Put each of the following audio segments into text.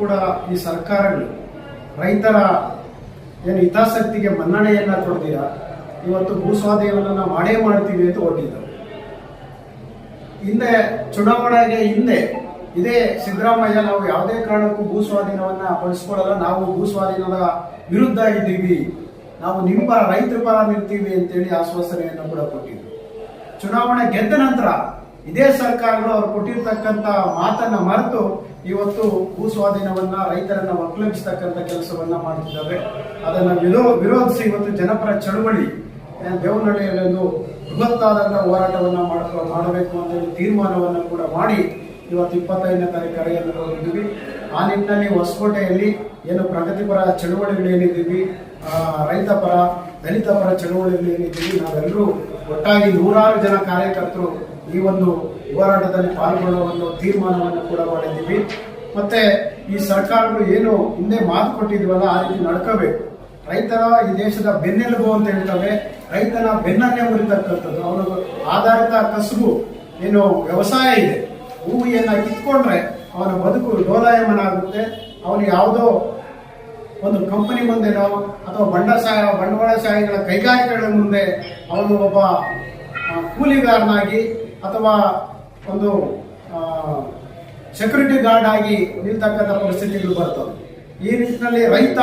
ಕೂಡ ಈ ಸರ್ಕಾರಗಳು ರೈತರ ಏನು ಹಿತಾಸಕ್ತಿಗೆ ಮನ್ನಣೆಯನ್ನ ಕೊಡ್ತೀರ? ಇವತ್ತು ಭೂಸ್ವಾಧೀನವನ್ನು ನಾವು ಮಾಡೇ ಮಾಡ್ತೀವಿ ಅಂತ ಹೊರಟಿದ್ದಾರೆ ಹಿಂದೆ ಚುನಾವಣೆಗೆ ಹಿಂದೆ ಇದೇ ಸಿದ್ದರಾಮಯ್ಯ ನಾವು ಯಾವುದೇ ಕಾರಣಕ್ಕೂ ಭೂ ಸ್ವಾಧೀನವನ್ನ ಬಳಸ್ಕೊಳ್ಳಲ್ಲ. ನಾವು ಭೂ ಸ್ವಾಧೀನದ ವಿರುದ್ಧ ಇದ್ದೀವಿ. ನಾವು ನಿಮ್ಮ ರೈತರ ಪರ ನಿಲ್ತೀವಿ ಅಂತೇಳಿ ಆಶ್ವಾಸನೆಯನ್ನು ಕೂಡ ಕೊಟ್ಟಿದ್ರು. ಚುನಾವಣೆ ಗೆದ್ದ ನಂತರ ಇದೇ ಸರ್ಕಾರಗಳು ಅವ್ರು ಕೊಟ್ಟಿರ್ತಕ್ಕಂಥ ಮಾತನ್ನ ಮರೆತು ಇವತ್ತು ಭೂ ಸ್ವಾಧೀನವನ್ನ ರೈತರನ್ನ ಒಕ್ಕಲಿಸ್ತಕ್ಕಂಥ ಕೆಲಸವನ್ನ ಮಾಡುತ್ತಿದ್ದಾರೆ ಅದನ್ನ ವಿರೋ, ವಿರೋಧಿಸಿ ಇವತ್ತು ಜನಪರ ಚಳುವಳಿ ದೇವನಹಳ್ಳಿಯಲ್ಲೊಂದು ಬೃಹತ್ತಾದಂಥ ಹೋರಾಟವನ್ನ ಮಾಡ- ಮಾಡಬೇಕು ಅಂತ ತೀರ್ಮಾನವನ್ನು ಕೂಡ ಮಾಡಿ ಇವತ್ತು ಇಪ್ಪತ್ತೈದನೇ ತಾರೀಕು ಕರೆಯನ್ನು ಕೊಟ್ಟಿದ್ದೀವಿ ಆ ನಿಟ್ಟಿನಲ್ಲಿ ಹೊಸಕೋಟೆಯಲ್ಲಿ ಏನು ಪ್ರಗತಿಪರ ಚಳುವಳಿಗಳೇನಿದ್ದೀವಿ ರೈತ ಪರ, ದಲಿತ ಪರ ಚಳುವಳಿಗಳೇನಿದ್ದೀವಿ ನಾವೆಲ್ಲರೂ ಒಟ್ಟಾಗಿ ನೂರಾರು ಜನ ಕಾರ್ಯಕರ್ತರು ಈ ಒಂದು ಹೋರಾಟದಲ್ಲಿ ಪಾಲ್ಗೊಳ್ಳುವ ಒಂದು ತೀರ್ಮಾನವನ್ನು ಕೂಡ ಮಾಡಿದ್ದೀವಿ. ಮತ್ತೆ ಈ ಸರ್ಕಾರಗಳು ಏನು ಹಿಂದೆ ಮಾತು ಕೊಟ್ಟಿದ್ವಲ್ಲ, ಆ ರೀತಿ ನಡ್ಕೋಬೇಕು. ರೈತರ ಈ ದೇಶದ ಬೆನ್ನೆಲುಬು ಅಂತ ಹೇಳ್ತವೆ. ರೈತನ ಬೆನ್ನನ್ನೇ ಉಳಿತಕ್ಕಂಥದ್ದು ಅವನು ಆಧಾರಿತ ಕಸುಬು, ಏನು ವ್ಯವಸಾಯ ಇದೆ. ಭೂಮಿಯನ್ನ ಕಿತ್ಕೊಂಡ್ರೆ ಅವನ ಬದುಕು ಡೋಲಾಯಮನ ಆಗುತ್ತೆ ಅವನು ಯಾವುದೋ ಒಂದು ಕಂಪನಿ ಮುಂದೆನೋ ಅಥವಾ ಬಂಡಸಾಯ ಬಂಡವಾಳಶಾಹಿಗಳ ಕೈಗಾರಿಕೆಗಳ ಮುಂದೆ ಅವನು ಒಬ್ಬ ಕೂಲಿಗಾರನಾಗಿ ಅಥವಾ ಒಂದು ಸೆಕ್ಯೂರಿಟಿ ಗಾರ್ಡ್ ಆಗಿ ನಿಲ್ತಕ್ಕಂಥ ಪರಿಸ್ಥಿತಿಗಳು ಬರ್ತವೆ. ಈ ನಿಟ್ಟಿನಲ್ಲಿ ರೈತ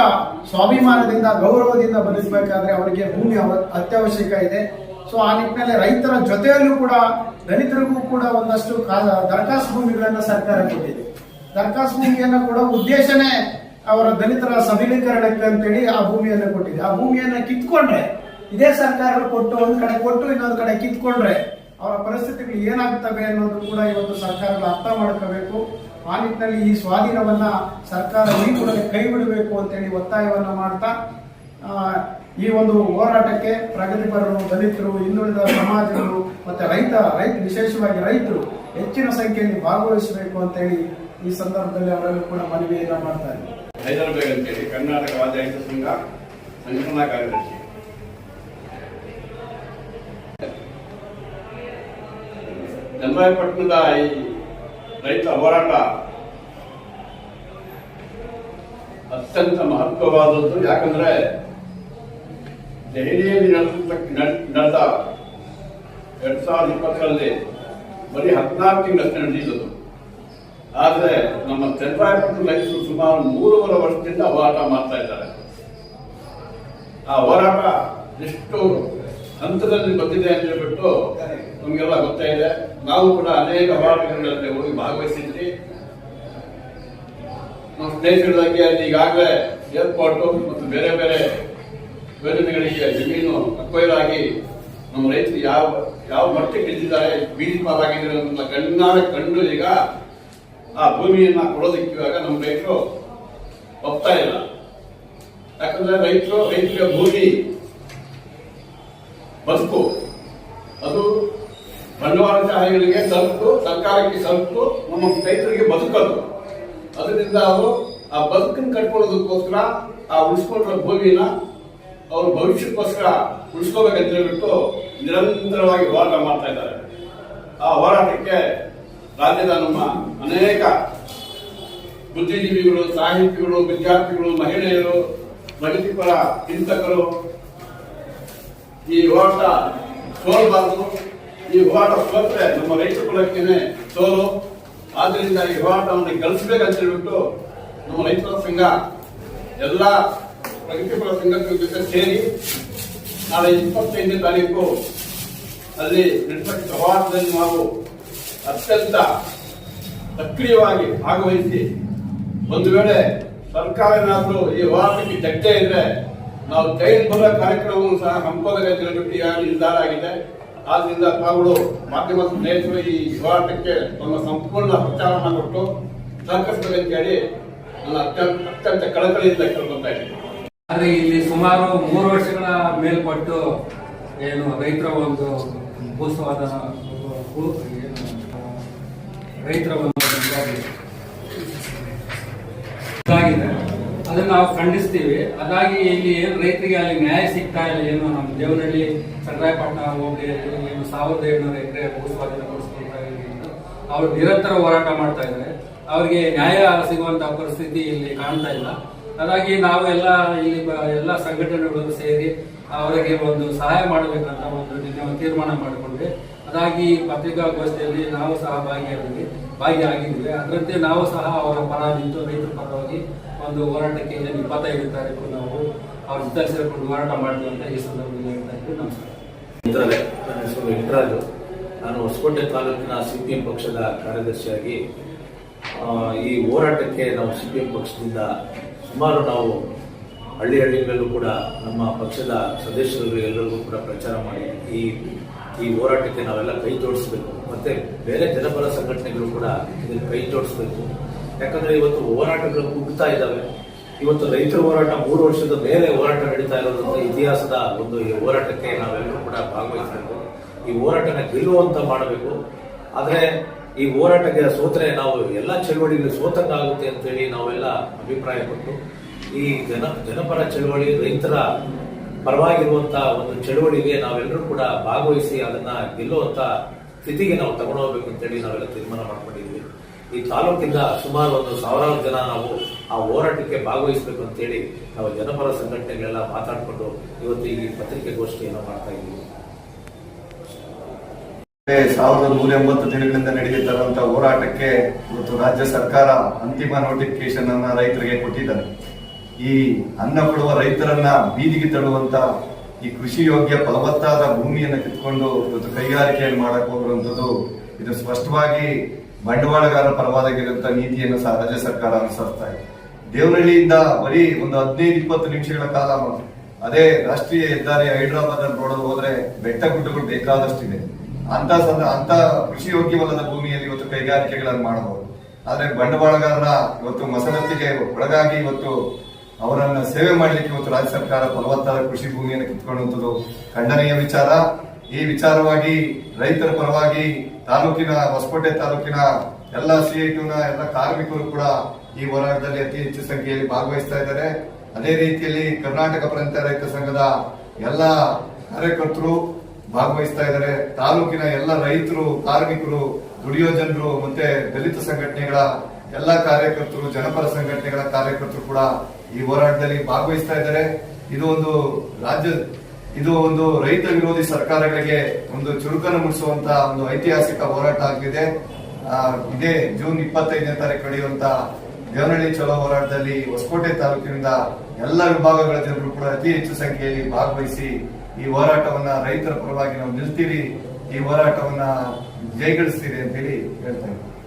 ಸ್ವಾಭಿಮಾನದಿಂದ, ಗೌರವದಿಂದ ಬದುಕಬೇಕಾದ್ರೆ ಅವರಿಗೆ ಭೂಮಿ ಅತ್ಯವಶ್ಯಕ ಇದೆ. ಸೊ ಆ ನಿಟ್ಟಿನಲ್ಲಿ ರೈತರ ಜೊತೆಯಲ್ಲೂ ಕೂಡ, ದಲಿತರಿಗೂ ಕೂಡ ಒಂದಷ್ಟು ದರಖಾಸ್ತು ಭೂಮಿಗಳನ್ನ ಸರ್ಕಾರ ಕೊಟ್ಟಿದೆ. ದರಖಾಸ್ತು ಭೂಮಿಯನ್ನು ಕೂಡ ಉದ್ದೇಶನೇ ಅವರ ದಲಿತರ ಸಬಲೀಕರಣಕ್ಕೆ ಅಂತೇಳಿ ಆ ಭೂಮಿಯನ್ನು ಕೊಟ್ಟಿದೆ. ಆ ಭೂಮಿಯನ್ನು ಕಿತ್ಕೊಂಡ್ರೆ, ಇದೇ ಸರ್ಕಾರ ಕೊಟ್ಟು ಒಂದ್ ಕಡೆ ಕೊಟ್ಟು ಇನ್ನೊಂದು ಕಡೆ ಕಿತ್ಕೊಂಡ್ರೆ ಅವರ ಪರಿಸ್ಥಿತಿಗಳು ಏನಾಗ್ತವೆ ಅನ್ನೋದು ಕೂಡ ಇವತ್ತು ಸರ್ಕಾರಗಳು ಅರ್ಥ ಮಾಡ್ಕೋಬೇಕು. ಆ ನಿಟ್ಟಿನಲ್ಲಿ ಈ ಸ್ವಾಧೀನವನ್ನ ಸರ್ಕಾರ ಈ ಕೂಡಲೇ ಕೈ ಬಿಡಬೇಕು ಅಂತೇಳಿ ಒತ್ತಾಯವನ್ನ ಮಾಡ್ತಾ ಈ ಒಂದು ಹೋರಾಟಕ್ಕೆ ಪ್ರಗತಿಪರರು, ದಲಿತರು, ಹಿಂದುಳಿದ ಸಮಾಜಗಳು ಮತ್ತೆ ರೈತ ರೈತ, ವಿಶೇಷವಾಗಿ ರೈತರು ಹೆಚ್ಚಿನ ಸಂಖ್ಯೆಯಲ್ಲಿ ಭಾಗವಹಿಸಬೇಕು ಅಂತೇಳಿ ಈ ಸಂದರ್ಭದಲ್ಲಿ ಅವರಲ್ಲೂ ಕೂಡ ಮನವಿಯನ್ನ ಮಾಡ್ತಾರೆ ಹೈದರಾಬಾದ್ ಅಂತೇಳಿ ಕರ್ನಾಟಕ ರಾಜ್ಯ ರೈತ ಸಂಘ ಸಂಘಟನಾ ಕಾರ್ಯದರ್ಶಿ. ಚನ್ನರಾಯಪಟ್ಟಣದ ಈ ರೈತ ಹೋರಾಟ ಅತ್ಯಂತ ಮಹತ್ವವಾದದ್ದು. ಯಾಕಂದ್ರೆ ದೆಹಲಿಯಲ್ಲಿ ನಡೆದ ಎರಡ್ ಸಾವಿರದ ಇಪ್ಪತ್ತರಲ್ಲಿ ಬರೀ ಹದಿನಾರು ತಿಂಗಳಷ್ಟೇ ನಡೆದಿದ್ದು ಆದರೆ ನಮ್ಮ ಚಂದ್ರಾಯಪಟ್ಟಣ ರೈತರು ಸುಮಾರು ಮೂರುವರೆ ವರ್ಷದಿಂದ ಹೋರಾಟ ಮಾಡ್ತಾ ಇದ್ದಾರೆ. ಆ ಹೋರಾಟ ಎಷ್ಟು ಹಂತದಲ್ಲಿ ಬಂದಿದೆ ಅಂತ ಹೇಳ್ಬಿಟ್ಟು ನಮಗೆಲ್ಲ ಗೊತ್ತಾಯಿದೆ ನಾವು ಕೂಡ ಅನೇಕ ಹೋರಾಟಗಳಲ್ಲಿ ಹೋಗಿ ಭಾಗವಹಿಸಿದ್ವಿ. ನಮ್ಮ ಸ್ನೇಹಿತರಿಗಾಗಿ ಅಲ್ಲಿ ಈಗಾಗಲೇ ಏರ್ಪೋರ್ಟು ಮತ್ತು ಬೇರೆ ಬೇರೆ ಯೋಜನೆಗಳಿಗೆ ಜಮೀನು ಅಕ್ವೈರಾಗಿ ನಮ್ಮ ರೈತರು ಯಾವ ಯಾವ ಮಟ್ಟಕ್ಕೆ ಇಳಿದಿದ್ದಾರೆ ಬೀದಿ ಪಾಲಾಗಿದ್ದಾರೆ ಅಂತ ಕಣ್ಣಾರೆ ಕಂಡು ಈಗ ಆ ಭೂಮಿಯನ್ನು ಕೊಡೋದಕ್ಕೆ ಇವಾಗ ನಮ್ಮ ರೈತರು ಒಪ್ತಾ ಇಲ್ಲ. ಯಾಕಂದ್ರೆ ರೈತರು ರೈತರಿಗೆ ಭೂಮಿ, ಬದುಕು, ಅದು ಬಂಡವಾಳಶಾಹಿಗಳಿಗೆ ತಲುಪು ಸರ್ಕಾರಕ್ಕೆ ತಲುಪು ನಮ್ಮ ರೈತರಿಗೆ ಬದುಕದು. ಅದರಿಂದ ಅವರು ಆ ಬದುಕನ್ನು ಕಟ್ಕೊಳ್ಳೋದಕ್ಕೋಸ್ಕರ, ಆ ಉಳಿಸ್ಕೊಂಡಿರೋ ಭೂಮಿನ ಅವ್ರ ಭವಿಷ್ಯಕ್ಕೋಸ್ಕರ ಉಳಿಸ್ಕೋಬೇಕಂತ ಹೇಳ್ಬಿಟ್ಟು ನಿರಂತರವಾಗಿ ಹೋರಾಟ ಮಾಡ್ತಾ ಇದ್ದಾರೆ. ಆ ಹೋರಾಟಕ್ಕೆ ರಾಜ್ಯದ ನಮ್ಮ ಅನೇಕ ಬುದ್ಧಿಜೀವಿಗಳು, ಸಾಹಿತಿಗಳು, ವಿದ್ಯಾರ್ಥಿಗಳು, ಮಹಿಳೆಯರು ಪ್ರಗತಿಪರ ಚಿಂತಕರು ಈ ಹೋರಾಟ ಸೋಲಬಾರದು. ಈ ಹೋರಾಟ ಸೋತ್ರೆ ನಮ್ಮ ರೈತ ಕುಲಕ್ಕೇನೆ ಸೋಲು. ಆದ್ರಿಂದ ಈ ಹೋರಾಟವನ್ನು ಗೆಲ್ಲಿಸಬೇಕಂತ ಹೇಳ್ಬಿಟ್ಟು ನಮ್ಮ ರೈತರ ಸಂಘ ಎಲ್ಲ ಪ್ರಗತಿಪರ ಸಂಘಗಳ ಜೊತೆ ಸೇರಿ ನಾಳೆ ಇಪ್ಪತ್ತೈದನೇ ತಾರೀಕು ಅಲ್ಲಿ ನಡೆಸಿದ ಹೋರಾಟದಲ್ಲಿ ನಾವು ಅತ್ಯಂತ ಸಕ್ರಿಯವಾಗಿ ಭಾಗವಹಿಸಿ ಒಂದು ವೇಳೆ ಸರ್ಕಾರ ಏನಾದರೂ ಈ ಹೋರಾಟಕ್ಕೆ ಜಗ್ಗೆ ಇದ್ರೆ ನಾವು ಜೈನ್ ಬರೋ ಕಾರ್ಯಕ್ರಮವನ್ನು ಸಹ ಹಂಪದ ಹೇಳ್ಬಿಟ್ಟು ನಿರ್ಧಾರ ಆಗಿದೆ. ಆದ್ರಿಂದ ತಾವುಗಳು ಮಾಧ್ಯಮ ಸ್ನೇಹಿತರು ಈ ಹೋರಾಟಕ್ಕೆ ತಮ್ಮ ಸಂಪೂರ್ಣ ಪ್ರಚಾರವನ್ನು ಕೊಟ್ಟು ಸಹಕರಿಸಬೇಕಂತ ಹೇಳಿ ನನ್ನ ಅತ್ಯಂತ ಅತ್ಯಂತ ಕಳಕಳಿಯಿಂದ ಕೇಳ್ಕೊತಾ ಇದ್ದೀನಿ ಆದ್ರೆ ಇಲ್ಲಿ ಸುಮಾರು ಮೂರು ವರ್ಷಗಳ ಮೇಲ್ಪಟ್ಟು ಏನು ರೈತರ ಒಂದು ಭೂಸವಾದ ರೈತರ ಒಂದು ಇದಾಗಿದೆ. ಅದನ್ನ ನಾವು ಖಂಡಿಸ್ತೀವಿ. ಅದಾಗಿ ಇಲ್ಲಿ ಏನು ರೈತರಿಗೆ ಅಲ್ಲಿ ನ್ಯಾಯ ಸಿಗ್ತಾ ಇಲ್ಲ ಏನು, ನಮ್ಮ ದೇವನಹಳ್ಳಿ ಚನ್ನರಾಯಪಟ್ಟಣ ಹೋಗಿ ಏನು ಸಾವಿರದ ಏಳ್ನೂರು ಎಕರೆ ಭೂಸ್ವಾಧೀನಗೊಳಿಸ್ಕೊಳ್ತಾ ಇದ್ದಾರೆ ಅವರು ನಿರಂತರ ಹೋರಾಟ ಮಾಡ್ತಾ ಇದ್ದಾರೆ. ಅವರಿಗೆ ನ್ಯಾಯ ಸಿಗುವಂತ ಪರಿಸ್ಥಿತಿ ಇಲ್ಲಿ ಕಾಣ್ತಾ ಇಲ್ಲ. ಹಾಗಾಗಿ ನಾವು ಎಲ್ಲ ಇಲ್ಲಿ ಎಲ್ಲ ಸಂಘಟನೆಗಳು ಸೇರಿ ಅವರಿಗೆ ಒಂದು ಸಹಾಯ ಮಾಡಬೇಕಂತ ಒಂದು ನಿನ್ನೆ ತೀರ್ಮಾನ ಮಾಡಿಕೊಂಡ್ವಿ. ಅದಾಗಿ ಪತ್ರಿಕಾ ಪತ್ರಿಕಾಗೋಷ್ಠಿಯಲ್ಲಿ ನಾವು ಸಹ ಭಾಗಿಯಾಗಿ ಭಾಗಿಯಾಗಿದ್ವಿ. ಅದರಂತೆ ನಾವು ಸಹ ಅವರ ಪರ ನಿಂತು ರೈತರ ಪರವಾಗಿ ಒಂದು ಹೋರಾಟಕ್ಕೆ ಏನು ಇಪ್ಪತ್ತೈದು ತಾರೀಕು ನಾವು ಅವ್ರ ಜೊತೆ ಸೇರಿಕೊಂಡು ಹೋರಾಟ ಮಾಡ್ತೀವಿ ಅಂತ ಈ ಸಂದರ್ಭದಲ್ಲಿ ಹೇಳ್ತಾ ಇದ್ವಿ. ನಮಸ್ಕಾರ. ನನ್ನ ಹೆಸರು ವೆಂಕಟರಾಜು. ನಾನು ಹೊಸಕೋಟೆ ತಾಲೂಕಿನ ಸಿಪಿಎಂ ಪಕ್ಷದ ಕಾರ್ಯದರ್ಶಿಯಾಗಿ ಈ ಹೋರಾಟಕ್ಕೆ ನಾವು ಸಿಪಿಎಂ ಪಕ್ಷದಿಂದ ಸುಮಾರು ನಾವು ಹಳ್ಳಿ ಹಳ್ಳಿಗಳಲ್ಲೂ ಕೂಡ ನಮ್ಮ ಪಕ್ಷದ ಸದಸ್ಯರು ಎಲ್ಲರಿಗೂ ಕೂಡ ಪ್ರಚಾರ ಮಾಡಿ ಈ ಈ ಹೋರಾಟಕ್ಕೆ ನಾವೆಲ್ಲ ಕೈ ಜೋಡಿಸಬೇಕು. ಮತ್ತೆ ಬೇರೆ ಜನಪರ ಸಂಘಟನೆಗಳು ಕೂಡ ಇದನ್ನು ಕೈ ಜೋಡಿಸಬೇಕು. ಯಾಕಂದ್ರೆ ಇವತ್ತು ಹೋರಾಟಗಳು ಕುಗ್ತಾ ಇದ್ದಾವೆ. ಇವತ್ತು ರೈತರ ಹೋರಾಟ ಮೂರು ವರ್ಷದ ಮೇಲೆ ಹೋರಾಟ ನಡೀತಾ ಇರೋದ್ರಿಂದ ಇತಿಹಾಸದ ಒಂದು ಈ ಹೋರಾಟಕ್ಕೆ ನಾವೆಲ್ಲರೂ ಕೂಡ ಭಾಗವಹಿಸಬೇಕು. ಈ ಹೋರಾಟನ ಗೆಲ್ಲುವಂತ ಮಾಡಬೇಕು. ಆದರೆ ಈ ಹೋರಾಟಕ್ಕೆ ಸೋತರೆ ನಾವು ಎಲ್ಲ ಚಳವಳಿಗಳು ಸೋತಂಗಾಗುತ್ತೆ ಅಂತೇಳಿ ನಾವೆಲ್ಲ ಅಭಿಪ್ರಾಯ ಪಟ್ಟು ಈ ಜನ ಜನಪರ ಚಳುವಳಿ ರೈತರ ಪರವಾಗಿರುವಂತ ಒಂದು ಚಳುವಳಿಗೆ ನಾವೆಲ್ಲರೂ ಕೂಡ ಭಾಗವಹಿಸಿ ಅದನ್ನ ಗೆಲ್ಲುವಂತ ಸ್ಥಿತಿಗೆ ನಾವು ತಗೊಂಡೋಗ್ಬೇಕು ಅಂತೇಳಿ ನಾವೆಲ್ಲ ತೀರ್ಮಾನ ಮಾಡ್ಕೊಂಡಿದ್ವಿ ಈ ತಾಲೂಕಿಂದ ಸುಮಾರು ಒಂದು ಸಾವಿರಾರು ಜನ ನಾವು ಆ ಹೋರಾಟಕ್ಕೆ ಭಾಗವಹಿಸಬೇಕು ಅಂತೇಳಿ ನಾವು ಜನಪರ ಸಂಘಟನೆಗಳೆಲ್ಲ ಮಾತಾಡಿಕೊಂಡು ಇವತ್ತು ಈ ಪತ್ರಿಕೆಗೋಷ್ಠಿಯನ್ನು ಮಾಡ್ತಾ ಇದ್ದೀವಿ. ಸಾವಿರದ ನೂರ ಎಂಬತ್ತು ದಿನಗಳಿಂದ ನಡೆಯುತ್ತಿರುವಂತಹ ಹೋರಾಟಕ್ಕೆ ಇವತ್ತು ರಾಜ್ಯ ಸರ್ಕಾರ ಅಂತಿಮ ನೋಟಿಫಿಕೇಶನ್ ಅನ್ನ ರೈತರಿಗೆ ಕೊಟ್ಟಿದ್ದಾರೆ. ಈ ಅನ್ನ ಕೊಡುವ ರೈತರನ್ನ ಬೀದಿಗೆ ತಳ್ಳುವಂತ ಈ ಕೃಷಿ ಯೋಗ್ಯ ಫಲವತ್ತಾದ ಭೂಮಿಯನ್ನು ಕಿತ್ಕೊಂಡು ಇವತ್ತು ಕೈಗಾರಿಕೆಯನ್ನು ಮಾಡಕ್ ಹೋಗುವಂಥದ್ದು ಇದು ಸ್ಪಷ್ಟವಾಗಿ ಬಂಡವಾಳಗಾರರ ಪರವಾದಾಗಿರುವಂತ ನೀತಿಯನ್ನು ಸಹ ರಾಜ್ಯ ಸರ್ಕಾರ ಅನುಸರಿಸ್ತಾ ಇದೆ. ದೇವನಹಳ್ಳಿಯಿಂದ ಬರೀ ಒಂದು ಹದಿನೈದು, ಇಪ್ಪತ್ತು ನಿಮಿಷಗಳ ಕಾಲ ಅದೇ ರಾಷ್ಟ್ರೀಯ ಹೆದ್ದಾರಿ ಹೈದರಾಬಾದ್ ರೋಡ್ ಹೋದ್ರೆ ಬೆಟ್ಟ ಗುಡ್ಡಗಳು ಬೇಕಾದಷ್ಟಿದೆ. ಅಂತ ಸಂದ ಅಂತ ಕೃಷಿ ಯೋಗ್ಯವಲ್ಲದ ಭೂಮಿಯಲ್ಲಿ ಇವತ್ತು ಕೈಗಾರಿಕೆಗಳನ್ನು ಮಾಡಬಹುದು. ಆದ್ರೆ ಬಂಡವಾಳಗಾರರ ಇವತ್ತು ಮಸಲತ್ತಿಗೆ ಒಳಗಾಗಿ ಇವತ್ತು ಅವರನ್ನ ಸೇವೆ ಮಾಡಲಿಕ್ಕೆ ಇವತ್ತು ರಾಜ್ಯ ಸರ್ಕಾರ ಫಲವತ್ತಾದ ಕೃಷಿ ಭೂಮಿಯನ್ನು ಕಿತ್ಕೊಳ್ಳುವಂಥದ್ದು ಖಂಡನೀಯ ವಿಚಾರ. ಈ ವಿಚಾರವಾಗಿ ರೈತರ ಪರವಾಗಿ ತಾಲೂಕಿನ ಹೊಸಕೋಟೆ ತಾಲೂಕಿನ ಎಲ್ಲ ಸಿಐಟಿನ ಎಲ್ಲ ಕಾರ್ಮಿಕರು ಕೂಡ ಈ ಹೋರಾಟದಲ್ಲಿ ಅತಿ ಹೆಚ್ಚು ಸಂಖ್ಯೆಯಲ್ಲಿ ಭಾಗವಹಿಸ್ತಾ ಇದ್ದಾರೆ. ಅದೇ ರೀತಿಯಲ್ಲಿ ಕರ್ನಾಟಕ ಪ್ರಾಂತ ರೈತ ಸಂಘದ ಎಲ್ಲ ಕಾರ್ಯಕರ್ತರು ಭಾಗವಹಿಸ್ತಾ ಇದ್ದಾರೆ. ತಾಲೂಕಿನ ಎಲ್ಲ ರೈತರು, ಕಾರ್ಮಿಕರು, ದುಡಿಯೋ ಜನರು, ಮತ್ತೆ ದಲಿತ ಸಂಘಟನೆಗಳ ಎಲ್ಲ ಕಾರ್ಯಕರ್ತರು, ಜನಪರ ಸಂಘಟನೆಗಳ ಕಾರ್ಯಕರ್ತರು ಕೂಡ ಈ ಹೋರಾಟದಲ್ಲಿ ಭಾಗವಹಿಸ್ತಾ ಇದ್ದಾರೆ. ಇದು ಒಂದು ರಾಜ್ಯ, ಇದು ಒಂದು ರೈತ ವಿರೋಧಿ ಸರ್ಕಾರಗಳಿಗೆ ಒಂದು ಚುರುಕನ್ನು ಮೂಡಿಸುವಂತ ಒಂದು ಐತಿಹಾಸಿಕ ಹೋರಾಟ ಆಗಿದೆ. ಇದೇ ಜೂನ್ ಇಪ್ಪತ್ತೈದನೇ ತಾರೀಕು ನಡೆಯುವಂತ ದೇವನಹಳ್ಳಿ ಚಲೋ ಹೋರಾಟದಲ್ಲಿ ಹೊಸಕೋಟೆ ತಾಲೂಕಿನಿಂದ ಎಲ್ಲ ವಿಭಾಗಗಳ ಜನರು ಕೂಡ ಅತಿ ಹೆಚ್ಚು ಸಂಖ್ಯೆಯಲ್ಲಿ ಭಾಗವಹಿಸಿ ಈ ಹೋರಾಟವನ್ನ ರೈತರ ಪರವಾಗಿ ನಾವು ನಿಲ್ತೀರಿ, ಈ ಹೋರಾಟವನ್ನ ಜಯಗಳಿಸ್ತೀರಿ ಅಂತೇಳಿ ಹೇಳ್ತಾ ಇದ್ದೀವಿ